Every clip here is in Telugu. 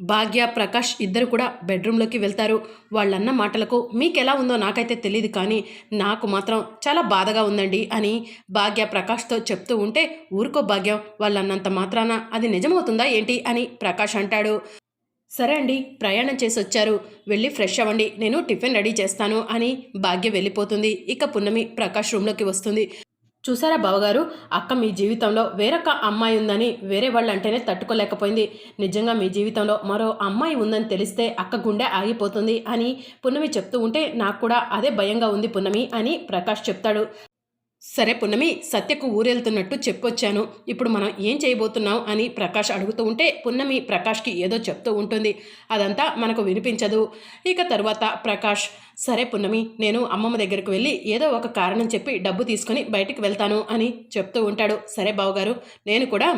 భాగ్య ప్రకాష్ ఇద్దరు కూడా బెడ్రూమ్లోకి వెళ్తారు. వాళ్ళన్న మాటలకు మీకు ఎలా ఉందో నాకైతే తెలియదు కానీ నాకు మాత్రం చాలా బాధగా ఉందండి అని భాగ్య ప్రకాష్తో చెప్తూ ఉంటే ఊరుకో భాగ్యం వాళ్ళన్నంత మాత్రాన అది నిజమవుతుందా ఏంటి? అని ప్రకాష్ అంటాడు. సరే అండి ప్రయాణం చేసి వచ్చారు వెళ్ళి ఫ్రెష్ అవ్వండి. నేను టిఫిన్ రెడీ చేస్తాను అని భాగ్య వెళ్ళిపోతుంది. ఇక పున్నమి ప్రకాష్ రూమ్లోకి వస్తుంది. చూసారా బావగారు? అక్క మీ జీవితంలో వేరొక అమ్మాయి ఉందని వేరే వాళ్ళు అంటేనే తట్టుకోలేకపోయింది. నిజంగా మీ జీవితంలో మరో అమ్మాయి ఉందని తెలిస్తే అక్క గుండె ఆగిపోతుంది అని పున్నమి చెప్తూ ఉంటే నాకు కూడా అదే భయంగా ఉంది పున్నమి అని ప్రకాష్ చెప్తాడు. సరే పున్నమి సత్యకు ఊరెళ్తున్నట్టు చెప్పొచ్చాను. ఇప్పుడు మనం ఏం చేయబోతున్నాం అని ప్రకాష్ అడుగుతూ ఉంటే పున్నమి ప్రకాష్కి ఏదో చెప్తూ ఉంటుంది. అదంతా మనకు వినిపించదు. ఇక తర్వాత ప్రకాష్ సరే పున్నమి నేను అమ్మమ్మ దగ్గరకు వెళ్ళి ఏదో ఒక కారణం చెప్పి డబ్బు తీసుకొని బయటికి వెళ్తాను అని చెప్తూ ఉంటాడు. సరే బావగారు నేను కూడా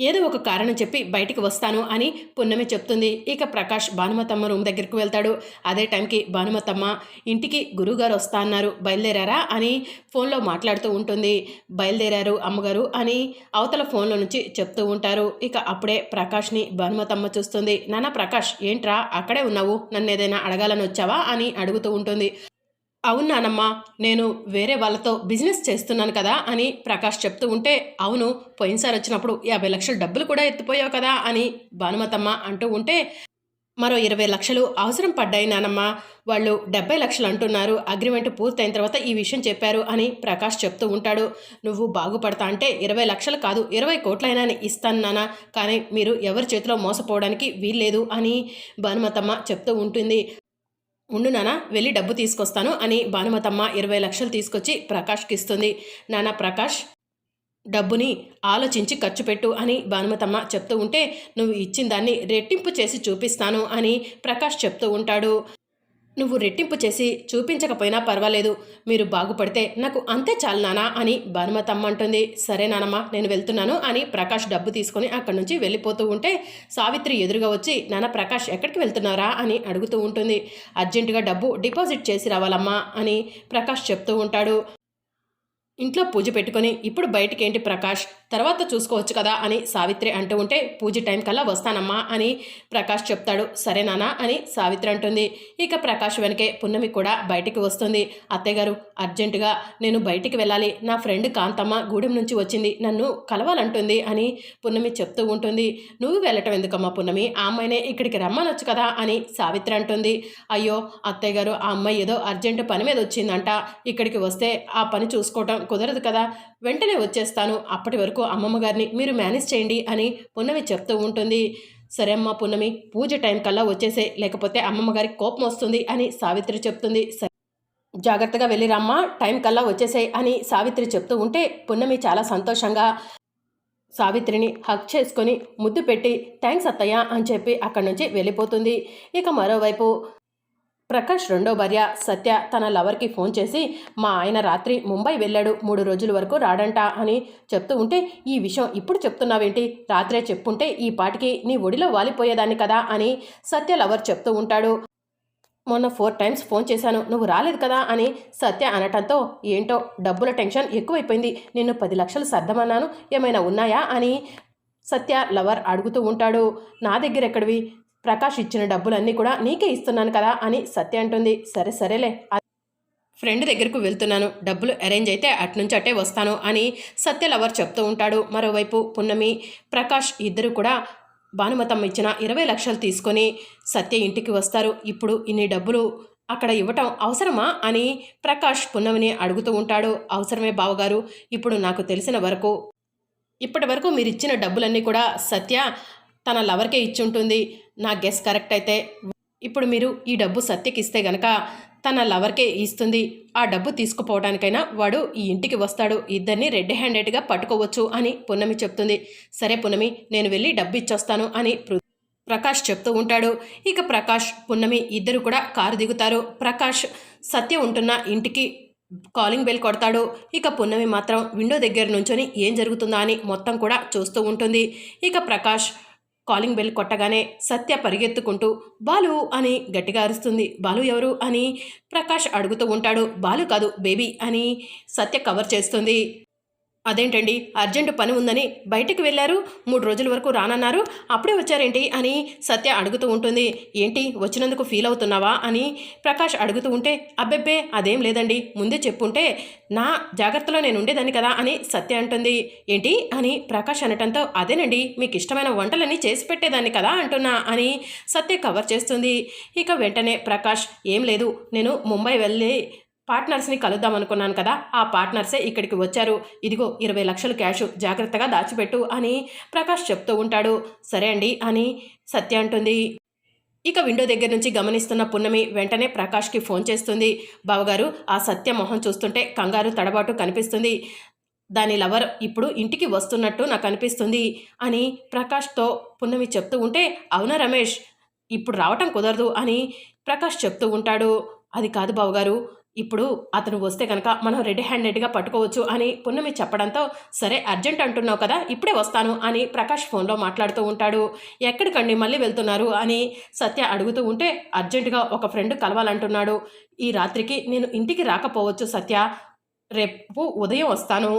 ఏదో ఒక కారణం చెప్పి బయటికి వస్తాను అని పున్నమి చెప్తుంది. ఇక ప్రకాష్ భానుమతమ్మ రూమ్ దగ్గరికి వెళ్తాడు. అదే టైంకి భానుమతమ్మ ఇంటికి గురువుగారు వస్తా అన్నారు. బయలుదేరారా? అని ఫోన్లో మాట్లాడుతూ ఉంటుంది. బయలుదేరారు అమ్మగారు అని అవతల ఫోన్లో నుంచి చెప్తూ ఉంటారు. ఇక అప్పుడే ప్రకాష్ని భానుమతమ్మ చూస్తుంది. నాన్న ప్రకాష్ ఏంట్రా? అక్కడే ఉన్నావు. నన్ను ఏదైనా అడగాలని వచ్చావా? అని అడుగుతూ ఉంటుంది. అవును నానమ్మ నేను వేరే వాళ్ళతో బిజినెస్ చేస్తున్నాను కదా అని ప్రకాష్ చెప్తూ ఉంటే అవును పోయినసారి వచ్చినప్పుడు యాభై లక్షల డబ్బులు కూడా ఎత్తిపోయావు కదా అని భానుమతమ్మ అంటూ ఉంటే మరో ఇరవై లక్షలు అవసరం పడ్డాయి నానమ్మ. వాళ్ళు డెబ్బై లక్షలు అంటున్నారు అగ్రిమెంట్ పూర్తయిన తర్వాత ఈ విషయం చెప్పారు అని ప్రకాష్ చెప్తూ ఉంటాడు. నువ్వు బాగుపడతా అంటే ఇరవై లక్షలు కాదు ఇరవై కోట్లైనా ఇస్తాను నాన్న కానీ మీరు ఎవరి చేతిలో మోసపోవడానికి వీల్లేదు అని భానుమతమ్మ చెప్తూ ఉంటుంది. ఉండు నాన్న వెళ్ళి డబ్బు తీసుకొస్తాను అని భానుమతమ్మ ఇరవై లక్షలు తీసుకొచ్చి ప్రకాష్కి ఇస్తుంది. నాన్న ప్రకాష్ డబ్బుని ఆలోచించి ఖర్చు పెట్టు అని భానుమతమ్మ చెప్తూ ఉంటే నువ్వు ఇచ్చిన దాన్ని రెట్టింపు చేసి చూపిస్తాను అని ప్రకాష్ చెప్తూ ఉంటాడు. నువ్వు రెట్టింపు చేసి చూపించకపోయినా పర్వాలేదు. మీరు బాగుపడితే నాకు అంతే చాలు నానా అని భానుమతమ్మ అంటుంది. సరే నానమ్మ నేను వెళ్తున్నాను అని ప్రకాష్ డబ్బు తీసుకొని అక్కడి నుంచి వెళ్ళిపోతూ ఉంటే సావిత్రి ఎదురుగా వచ్చి నాన్న ప్రకాష్ ఎక్కడికి వెళ్తున్నారా? అని అడుగుతూ ఉంటుంది. అర్జెంటుగా డబ్బు డిపాజిట్ చేసి రావాలమ్మా అని ప్రకాష్ చెప్తూ ఉంటాడు. ఇంట్లో పూజ పెట్టుకొని ఇప్పుడు బయటికేంటి ప్రకాష్? తర్వాత చూసుకోవచ్చు కదా అని సావిత్రి అంటూ ఉంటే పూజ టైం కల్లా వస్తానమ్మా అని ప్రకాష్ చెప్తాడు. సరే నానా అని సావిత్రి అంటుంది. ఇక ప్రకాష్ వెనకే పున్నమి కూడా బయటికి వస్తుంది. అత్తయ్య గారు అర్జెంటుగా నేను బయటికి వెళ్ళాలి. నా ఫ్రెండ్ కాంతమ్మ గూడెం నుంచి వచ్చింది. నన్ను కలవాలంటుంది అని పున్నమి చెప్తూ ఉంటుంది. నువ్వు వెళ్ళటం ఎందుకమ్మా పున్నమి? ఆ అమ్మాయినే ఇక్కడికి రమ్మనొచ్చు కదా అని సావిత్రి అంటుంది. అయ్యో అత్తయ్య గారు ఆ అమ్మాయి ఏదో అర్జెంటు పని మీద వచ్చిందంట. ఇక్కడికి వస్తే ఆ పని చూసుకోవటం కుదరదు కదా. వెంటనే వచ్చేస్తాను. అప్పటి వరకు అమ్మమ్మ గారిని మీరు మేనేజ్ చేయండి అని పున్నమి చెప్తూ ఉంటుంది. సరే అమ్మ పున్నమి పూజ టైం కల్లా వచ్చేసే లేకపోతే అమ్మమ్మ గారికి కోపం వస్తుంది అని సావిత్రి చెప్తుంది. సరే. జాగ్రత్తగా వెళ్ళిరమ్మా టైం కల్లా వచ్చేసే అని సావిత్రి చెప్తూ ఉంటే పున్నమి చాలా సంతోషంగా సావిత్రిని హక్ చేసుకొని ముద్దు పెట్టి థ్యాంక్స్ అత్తయ్య అని చెప్పి అక్కడి నుంచి వెళ్ళిపోతుంది. ఇక మరోవైపు ప్రకాష్ రెండో భార్య సత్య తన లవర్కి ఫోన్ చేసి మా ఆయన రాత్రి ముంబై వెళ్ళాడు మూడు రోజుల వరకు రాడంట అని చెప్తూ ఉంటే ఈ విషయం ఇప్పుడు చెప్తున్నావేంటి? రాత్రే చెప్పుంటే ఈ పాటికి నీ ఒడిలో వాలిపోయేదాన్ని కదా అని సత్య లవర్ చెప్తూ ఉంటాడు. మొన్న ఫోర్ టైమ్స్ ఫోన్ చేశాను నువ్వు రాలేదు కదా అని సత్య అనటంతో ఏంటో డబ్బుల టెన్షన్ ఎక్కువైపోయింది నిన్ను పది లక్షలు సర్దమన్నాను ఏమైనా ఉన్నాయా? అని సత్య లవర్ అడుగుతూ ఉంటాడు. నా దగ్గర ఎక్కడివి? ప్రకాష్ ఇచ్చిన డబ్బులన్నీ కూడా నీకే ఇస్తున్నాను కదా అని సత్య అంటుంది. సరే సరేలే. ఫ్రెండ్ దగ్గరకు వెళ్తున్నాను. డబ్బులు అరేంజ్ అయితే అట్నుంచి అట్టే వస్తాను అని సత్య లవర్ చెప్తూ ఉంటాడు. మరోవైపు పున్నమి ప్రకాష్ ఇద్దరు కూడా భానుమతమ్మ ఇచ్చిన ఇరవై లక్షలు తీసుకొని సత్య ఇంటికి వస్తారు. ఇప్పుడు ఇన్ని డబ్బులు అక్కడ ఇవ్వటం అవసరమా అని ప్రకాష్ పున్నమిని అడుగుతూ ఉంటాడు. అవసరమే బావగారు ఇప్పుడు నాకు తెలిసిన వరకు ఇప్పటి వరకు మీరు ఇచ్చిన డబ్బులన్నీ కూడా సత్య తన లవర్కే ఇచ్చి ఉంటుంది నా గెస్ కరెక్ట్ అయితే ఇప్పుడు మీరు ఈ డబ్బు సత్యకి ఇస్తే గనక తన లవర్కే ఇస్తుంది. ఆ డబ్బు తీసుకుపోవడానికైనా వాడు ఈ ఇంటికి వస్తాడు. ఇద్దరిని రెడ్ హ్యాండెడ్గా పట్టుకోవచ్చు అని పున్నమి చెప్తుంది. సరే పున్నమి నేను వెళ్ళి డబ్బు ఇచ్చొస్తాను అని ప్రకాష్ చెప్తూ ఉంటాడు. ఇక ప్రకాష్ పున్నమి ఇద్దరు కూడా కారు దిగుతారు. ప్రకాష్ సత్య ఉంటున్న ఇంటికి కాలింగ్ బెల్ కొడతాడు. ఇక పున్నమి మాత్రం విండో దగ్గర నుంచొని ఏం జరుగుతుందా అని మొత్తం కూడా చూస్తూ ఉంటుంది. ఇక ప్రకాష్ కాలింగ్ బెల్ కొట్టగానే సత్య పరిగెత్తుకుంటూ బాలు అని గట్టిగా అరుస్తుంది. బాలు ఎవరు? అని ప్రకాష్ అడుగుతూ ఉంటాడు. బాలు కాదు బేబీ అని సత్య కవర్ చేస్తుంది. అదేంటండి? అర్జెంటు పని ఉందని బయటకు వెళ్ళారు. మూడు రోజుల వరకు రానన్నారు. అప్పుడే వచ్చారేంటి అని సత్య అడుగుతూ ఉంటుంది. ఏంటి? వచ్చినందుకు ఫీల్ అవుతున్నావా? అని ప్రకాష్ అడుగుతూ ఉంటే అబ్బెబ్బే అదేం లేదండి. ముందే చెప్పుంటే నా జాగ్రత్తలో నేను ఉండేదాన్ని కదా అని సత్య అంటుంది. ఏంటి? అని ప్రకాష్ అనటంతో అదేనండి మీకు ఇష్టమైన వంటలన్నీ చేసి పెట్టేదాన్ని కదా అంటున్నా అని సత్య కవర్ చేస్తుంది. ఇక వెంటనే ప్రకాష్ ఏం లేదు నేను ముంబై వెళ్ళి పార్ట్నర్స్ని కలుద్దాం అనుకున్నాను కదా ఆ పార్ట్నర్సే ఇక్కడికి వచ్చారు. ఇదిగో ఇరవై లక్షలు క్యాష్ జాగ్రత్తగా దాచిపెట్టు అని ప్రకాష్ చెప్తూ ఉంటాడు. సరే అండి అని సత్య అంటుంది. ఇక విండో దగ్గర నుంచి గమనిస్తున్న పున్నమి వెంటనే ప్రకాష్కి ఫోన్ చేస్తుంది. బావగారు ఆ సత్య మొహం చూస్తుంటే కంగారు తడబాటు కనిపిస్తుంది. దాని లవర్ ఇప్పుడు ఇంటికి వస్తున్నట్టు నాకు అనిపిస్తుంది అని ప్రకాష్తో పున్నమి చెప్తూ ఉంటే అవునా రమేష్ ఇప్పుడు రావటం కుదరదు అని ప్రకాష్ చెప్తూ ఉంటాడు. అది కాదు బావగారు ఇప్పుడు అతను వస్తే కనుక మనం రెడీ హ్యాండెడ్గా పట్టుకోవచ్చు అని పున్నమి చెప్పడంతో సరే అర్జెంట్ అంటున్నావు కదా ఇప్పుడే వస్తాను అని ప్రకాష్ ఫోన్లో మాట్లాడుతూ ఉంటాడు. ఎక్కడికండి మళ్ళీ వెళ్తున్నారు అని సత్య అడుగుతూ ఉంటే అర్జెంటుగా ఒక ఫ్రెండ్ కలవాలంటున్నాడు. ఈ రాత్రికి నేను ఇంటికి రాకపోవచ్చు సత్య. రేపు ఉదయం వస్తాను.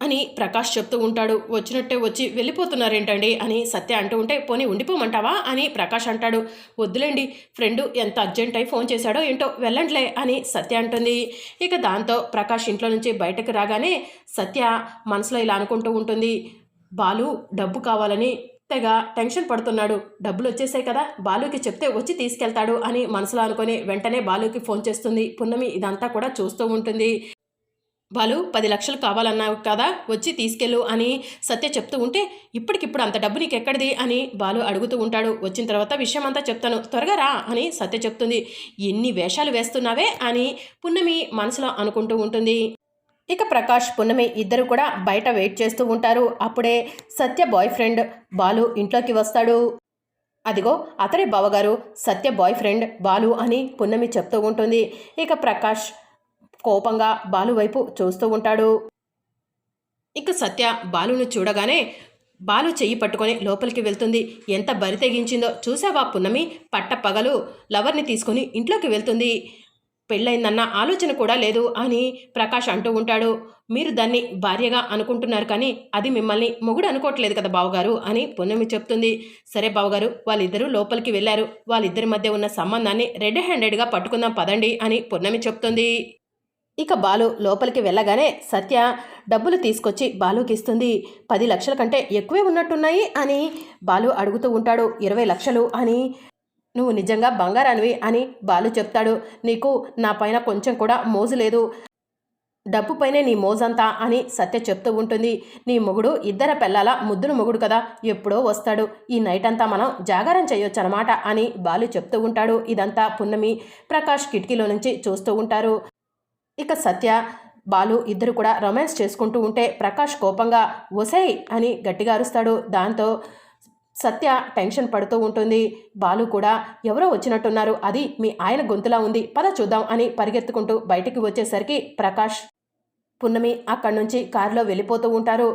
అని ప్రకాష్ చెప్తూ ఉంటాడు. వచ్చినట్టే వచ్చి వెళ్ళిపోతున్నారేంటండి అని సత్య అంటూ ఉంటే పోనీ ఉండిపోమంటావా? అని ప్రకాష్ అంటాడు. వద్దులేండి ఫ్రెండు ఎంత అర్జెంట్ అయి ఫోన్ చేశాడో ఏంటో వెళ్ళండిలే అని సత్య అంటుంది. ఇక దాంతో ప్రకాష్ ఇంట్లో నుంచి బయటకు రాగానే సత్య మనసులో ఇలా అనుకుంటూ ఉంటుంది. బాలు డబ్బు కావాలని తెగ టెన్షన్ పడుతున్నాడు. డబ్బులు వచ్చేసాయి కదా బాలుకి చెప్తే వచ్చి తీసుకెళ్తాడు అని మనసులో అనుకొని వెంటనే బాలుకి ఫోన్ చేస్తుంది. పున్నమి ఇదంతా కూడా చూస్తూ ఉంటుంది. బాలు పది లక్షలు కావాలన్నావు కదా వచ్చి తీసుకెళ్ళు అని సత్య చెప్తూ ఉంటే ఇప్పటికిప్పుడు అంత డబ్బు నీకు ఎక్కడిది అని బాలు అడుగుతూ ఉంటాడు. వచ్చిన తర్వాత విషయం అంతా చెప్తాను. త్వరగా రా అని సత్య చెప్తుంది. ఎన్ని వేషాలు వేస్తున్నావే అని పున్నమి మనసులో అనుకుంటూ ఉంటుంది. ఇక ప్రకాష్ పున్నమి ఇద్దరు కూడా బయట వెయిట్ చేస్తూ ఉంటారు. అప్పుడే సత్య బాయ్ ఫ్రెండ్ బాలు ఇంట్లోకి వస్తాడు. అదిగో అతడే బావగారు సత్య బాయ్ ఫ్రెండ్ బాలు అని పున్నమి చెప్తూ ఉంటుంది. ఇక ప్రకాష్ కోపంగా బాలు వైపు చూస్తూ ఉంటాడు. ఇక సత్య బాలును చూడగానే బాలు చెయ్యి పట్టుకొని లోపలికి వెళ్తుంది. ఎంత బరి తెగించిందో చూసావా పున్నమి? పట్ట పగలు లవర్ని తీసుకొని ఇంట్లోకి వెళ్తుంది. పెళ్ళైందన్న ఆలోచన కూడా లేదు అని ప్రకాష్ అంటూ ఉంటాడు. మీరు దాన్ని భార్యగా అనుకుంటున్నారు కానీ అది మిమ్మల్ని మొగుడు అనుకోవట్లేదు కదా బావగారు అని పున్నమి చెప్తుంది. సరే బావగారు వాళ్ళిద్దరూ లోపలికి వెళ్ళారు. వాళ్ళిద్దరి మధ్య ఉన్న సంబంధాన్ని రెడ్ హ్యాండెడ్గా పట్టుకుందాం పదండి అని పున్నమి చెప్తుంది. ఇక బాలు లోపలికి వెళ్ళగానే సత్య డబ్బులు తీసుకొచ్చి బాలుకి ఇస్తుంది. పది లక్షల కంటే ఎక్కువే ఉన్నట్టున్నాయి అని బాలు అడుగుతూ ఉంటాడు. ఇరవై లక్షలు అని నువ్వు నిజంగా బంగారానివి అని బాలు చెప్తాడు. నీకు నా పైన కొంచెం కూడా మోజు లేదు. డబ్బు పైనే నీ మోజంతా అని సత్య చెప్తూ ఉంటుంది. నీ మొగుడు ఇద్దర పిల్లల ముద్దును మొగుడు కదా ఎప్పుడో వస్తాడు. ఈ నైట్ అంతా మనం జాగారం చేయొచ్చు అనమాట అని బాలు చెప్తూ ఉంటాడు. ఇదంతా పున్నమి ప్రకాష్ కిటికీలో నుంచి చూస్తూ ఉంటారు. ఇక సత్య బాలు ఇద్దరు కూడా రొమాన్స్ చేసుకుంటూ ఉంటే ప్రకాష్ కోపంగా ఒసేయ్ అని గట్టిగా అరుస్తాడు. దాంతో సత్య టెన్షన్ పడుతూ ఉంటుంది. బాలు కూడా ఎవరో వచ్చినట్టున్నారు. అది మీ ఆయన గొంతులా ఉంది. పద చూద్దాం అని పరిగెత్తుకుంటూ బయటికి వచ్చేసరికి ప్రకాష్ పున్నమి అక్కడి నుంచి కారులో వెళ్ళిపోతూ ఉంటారు.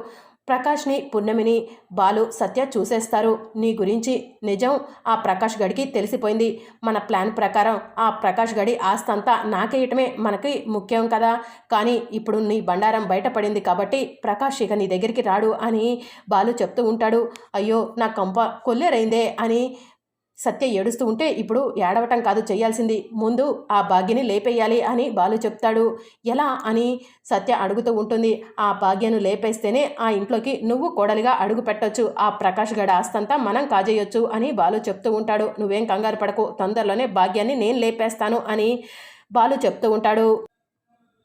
ప్రకాష్ని పున్నమిని బాలు సత్య చూసేస్తారు. నీ గురించి నిజం ఆ ప్రకాష్ గడికి తెలిసిపోయింది. మన ప్లాన్ ప్రకారం ఆ ప్రకాష్ గడి ఆస్తంతా నాకేయటమే మనకి ముఖ్యం కదా. కానీ ఇప్పుడు నీ బండారం బయటపడింది కాబట్టి ప్రకాష్ ఇక నీ దగ్గరికి రాడు అని బాలు చెప్తూ ఉంటాడు. అయ్యో నా కంప కొల్లేరైందే అని సత్య ఏడుస్తూ ఉంటే ఇప్పుడు ఏడవటం కాదు చేయాల్సింది. ముందు ఆ భాగ్యని లేపేయాలి అని బాలు చెప్తాడు. ఎలా? అని సత్య అడుగుతూ ఉంటుంది. ఆ భాగ్యను లేపేస్తేనే ఆ ఇంట్లోకి నువ్వు కోడలిగా అడుగు పెట్టొచ్చు. ఆ ప్రకాష్ గడ ఆస్తంతా మనం కాజేయొచ్చు అని బాలు చెప్తూ ఉంటాడు. నువ్వేం కంగారు పడకు. తొందరలోనే భాగ్యాన్ని నేను లేపేస్తాను అని బాలు చెప్తూ ఉంటాడు.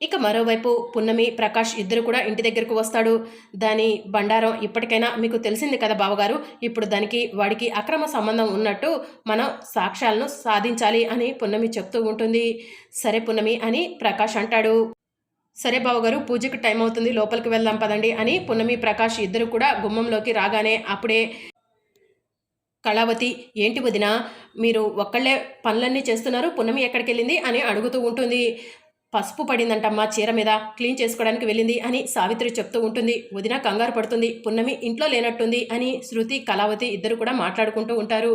ఇక మరోవైపు పున్నమి ప్రకాష్ ఇద్దరు కూడా ఇంటి దగ్గరకు వస్తాడు. దాని బండారం ఇప్పటికైనా మీకు తెలిసింది కదా బావగారు? ఇప్పుడు దానికి వాడికి అక్రమ సంబంధం ఉన్నట్టు మనం సాక్ష్యాలను సాధించాలి అని పున్నమి చెప్తూ ఉంటుంది. సరే పున్నమి అని ప్రకాష్ అంటాడు. సరే బావగారు పూజకి టైం అవుతుంది లోపలికి వెళ్దాం పదండి అని పున్నమి ప్రకాష్ ఇద్దరు కూడా గుమ్మంలోకి రాగానే అప్పుడే కళావతి ఏంటి వదిన మీరు ఒక్కళ్ళే పనులన్నీ చేస్తున్నారు పున్నమి ఎక్కడికి వెళ్ళింది అని అడుగుతూ ఉంటుంది. పసుపు పడిందంటమ్మా చీర మీద క్లీన్ చేసుకోవడానికి వెళ్ళింది అని సావిత్రి చెప్తూ ఉంటుంది. వదిన కంగారు పడుతుంది. పున్నమి ఇంట్లో లేనట్టుంది అని శృతి కళావతి ఇద్దరు కూడా మాట్లాడుకుంటూ ఉంటారు.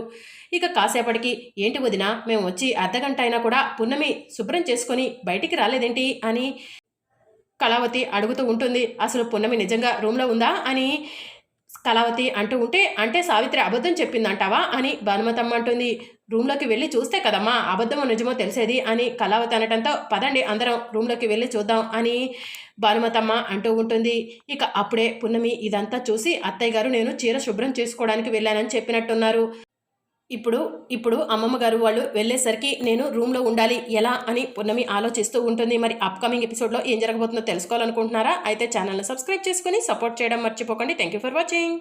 ఇక కాసేపటికి ఏంటి వదిన మేము వచ్చి అర్ధగంట అయినా కూడా పున్నమి శుభ్రం చేసుకొని బయటికి రాలేదేంటి? అని కళావతి అడుగుతూ ఉంటుంది. అసలు పున్నమి నిజంగా రూమ్లో ఉందా? అని కళావతి అంటూ ఉంటే అంటే సావిత్రి అబద్ధం చెప్పిందంటావా? అని భానుమతమ్మ అంటుంది. రూమ్లోకి వెళ్ళి చూస్తే కదమ్మా అబద్ధమో నిజమో తెలిసేది అని కళావతి అనటంతో పదండి అందరం రూమ్లోకి వెళ్ళి చూద్దాం అని భానుమతమ్మ అంటూ ఉంటుంది. ఇక అప్పుడే పున్నమి ఇదంతా చూసి అత్తయ్య గారు నేను చీర శుభ్రం చేసుకోవడానికి వెళ్ళానని చెప్పినట్టున్నారు. ఇప్పుడు ఇప్పుడు అమ్మమ్మ గారు వాళ్ళు వెళ్ళేసరికి నేను రూమ్లో ఉండాలి ఎలా అని పున్నమి ఆలోచిస్తూ ఉంటుంది. మరి అప్కమింగ్ ఎపిసోడ్లో ఏం జరగబోతుందో తెలుసుకోవాలనుకుంటున్నారా? అయితే ఛానల్ని సబ్స్క్రైబ్ చేసుకుని సపోర్ట్ చేయడం మర్చిపోకండి. Thank you for watching